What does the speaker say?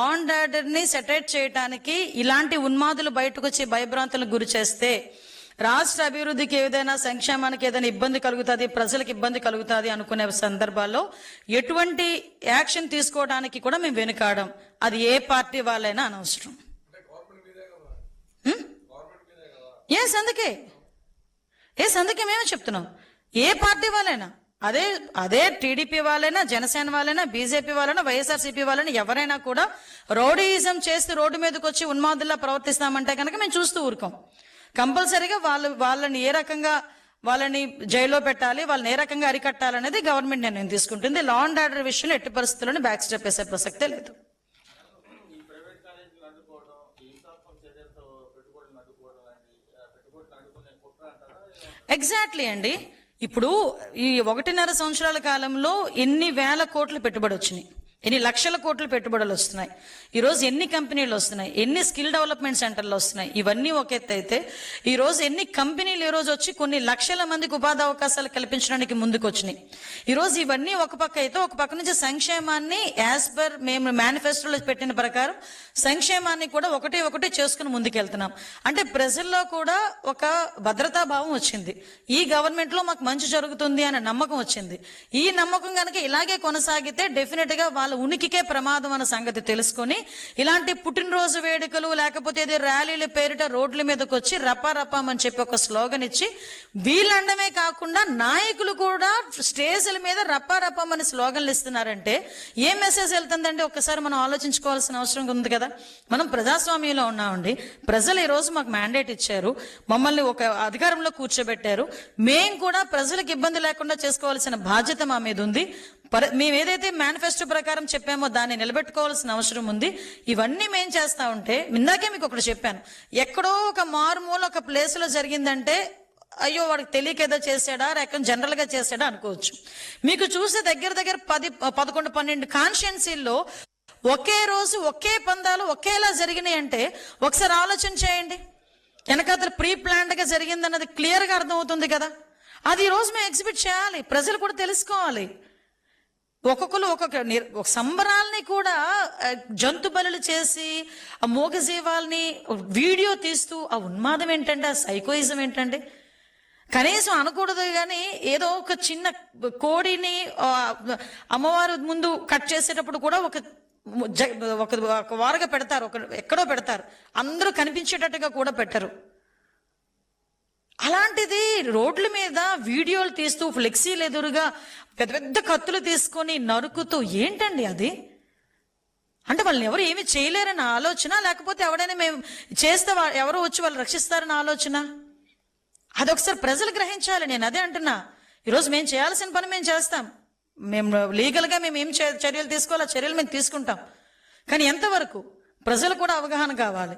On ఆర్డర్ని సెటరేట్ చేయడానికి ఇలాంటి ఉన్మాదులు బయటకు వచ్చి భయభ్రాంతులకు గురి చేస్తే రాష్ట్ర అభివృద్ధికి ఏదైనా సంక్షేమానికి ఏదైనా ఇబ్బంది కలుగుతుంది ప్రజలకు ఇబ్బంది కలుగుతుంది అనుకునే సందర్భాల్లో ఎటువంటి యాక్షన్ తీసుకోవడానికి కూడా మేము వెనుకాడం. అది ఏ పార్టీ వాళ్ళైనా అనవసరం. ఎస్ అందుకే. ఎస్ అందుకే మేమే చెప్తున్నాం. ఏ పార్టీ వాళ్ళైనా అదే అదే టీడీపీ వాళ్ళైనా జనసేన వాళ్ళైనా బీజేపీ వాళ్ళైనా వైఎస్ఆర్సీపీ వాళ్ళైనా ఎవరైనా కూడా రౌడీయిజం చేసి రోడ్డు మీదకి వచ్చి ఉన్మాదుల్లా ప్రవర్తిస్తామంటే కనుక మేము చూస్తూ ఊరుకోం. కంపల్సరీగా వాళ్ళు వాళ్ళని ఏ రకంగా వాళ్ళని జైల్లో పెట్టాలి వాళ్ళని ఏ రకంగా అరికట్టాలనేది గవర్నమెంట్ నిర్ణయం తీసుకుంటుంది. లా అండ్ ఆర్డర్ విషయంలో ఎట్టి పరిస్థితుల్లోనే బ్యాక్ స్టెప్ వేసే ప్రసక్తే లేదు. ఎగ్జాక్ట్లీ అండి. ఇప్పుడు ఈ ఒకటిన్నర సంవత్సరాల కాలంలో ఎన్ని వేల కోట్లు పెట్టుబడి వచ్చినాయి ఎన్ని లక్షల కోట్లు పెట్టుబడులు వస్తున్నాయి? ఈరోజు ఎన్ని కంపెనీలు వస్తున్నాయి? ఎన్ని స్కిల్ డెవలప్మెంట్ సెంటర్లు వస్తున్నాయి? ఇవన్నీ ఒక ఎత్తు అయితే ఈరోజు ఎన్ని కంపెనీలు ఈ రోజు వచ్చి కొన్ని లక్షల మందికి ఉపాధి అవకాశాలు కల్పించడానికి ముందుకు వచ్చినాయి ఈరోజు ఇవన్నీ ఒక పక్క అయితే ఒక పక్క నుంచి సంక్షేమాన్ని యాజ్ పర్ మేము మేనిఫెస్టోలో పెట్టిన ప్రకారం సంక్షేమాన్ని కూడా ఒకటి ఒకటి చేసుకుని ముందుకెళ్తున్నాం. అంటే ప్రజల్లో కూడా ఒక భద్రతా భావం వచ్చింది. ఈ గవర్నమెంట్లో మాకు మంచి జరుగుతుంది అనే నమ్మకం వచ్చింది. ఈ నమ్మకం కనుక ఇలాగే కొనసాగితే డెఫినెట్గా వాళ్ళ వాళ్ళ ఉనికికే ప్రమాదం అన్న సంగతి తెలుసుకొని ఇలాంటి పుట్టినరోజు వేడుకలు లేకపోతే ఏదో ర్యాలీల పేరిట రోడ్ల మీదకి వచ్చి రపా అని చెప్పి ఒక స్లోగన్ ఇచ్చి వీళ్ళండమే కాకుండా నాయకులు కూడా స్టేజ్ల మీద రపా అని స్లోగన్లు ఇస్తున్నారంటే ఏ మెసేజ్ వెళ్తుందంటే ఒక్కసారి మనం ఆలోచించుకోవాల్సిన అవసరం ఉంది కదా. మనం ప్రజాస్వామ్యంలో ఉన్నామండి. ప్రజలు ఈరోజు మాకు మ్యాండేట్ ఇచ్చారు. మమ్మల్ని ఒక అధికారంలో కూర్చోబెట్టారు. మేం కూడా ప్రజలకు ఇబ్బంది లేకుండా చేసుకోవాల్సిన బాధ్యత మా మీద ఉంది. పర- మేము ఏదైతే మేనిఫెస్టో ప్రకారం చెప్పామో దాన్ని నిలబెట్టుకోవాల్సిన అవసరం ఉంది. ఇవన్నీ మేం చేస్తా ఉంటే ఇందాకే మీకు ఒకటి చెప్పాను. ఎక్కడో ఒక మారుమూల ఒక ప్లేస్లో జరిగిందంటే అయ్యో వాడికి తెలియక ఏదో చేశాడా లేక జనరల్గా చేశాడా అనుకోవచ్చు. మీకు చూస్తే దగ్గర దగ్గర పది పదకొండు పన్నెండు కాన్షియన్సీల్లో ఒకే రోజు ఒకే పందాలు ఒకేలా జరిగినాయి అంటే ఒకసారి ఆలోచన చేయండి. వెనకాతల ప్రీ ప్లాన్డ్గా జరిగిందన్నది క్లియర్గా అర్థమవుతుంది కదా. అది ఈరోజు మేము ఎగ్జిబిట్ చేయాలి. ప్రజలు కూడా తెలుసుకోవాలి. ఒక్కొక్కరు ఒక్కొక్క ఒక సంబరాల్ని కూడా జంతు బలులు చేసి ఆ మూగజీవాల్ని వీడియో తీస్తూ ఆ ఉన్మాదం ఏంటంటే ఆ సైకోయిజం ఏంటండి? కనీసం అనకూడదు కానీ ఏదో ఒక చిన్న కోడిని అమ్మవారి ముందు కట్ చేసేటప్పుడు కూడా ఒక జ- ఒక ఒక వారగా పెడతారు ఒక ఎక్కడో పెడతారు. అందరూ కనిపించేటట్టుగా కూడా పెట్టరు. అలాంటిది రోడ్ల మీద వీడియోలు తీస్తూ ఫ్లెక్సీలు ఎదురుగా పెద్ద పెద్ద కత్తులు తీసుకొని నరుకుతూ ఏంటండి అది? అంటే వాళ్ళని ఎవరు ఏమి చేయలేరన్న ఆలోచన? లేకపోతే ఎవడైనా మేము చేస్తే ఎవరు వచ్చి వాళ్ళు రక్షిస్తారన్న ఆలోచన? అదొకసారి ప్రజలు గ్రహించాలి. నేను అదే అంటున్నా. ఈరోజు మేము చేయాల్సిన పని మేము చేస్తాం. మేము లీగల్గా మేము ఏం చర్యలు తీసుకోవాలో ఆ చర్యలు మేము తీసుకుంటాం. కానీ ఎంతవరకు? ప్రజలు కూడా అవగాహన కావాలి.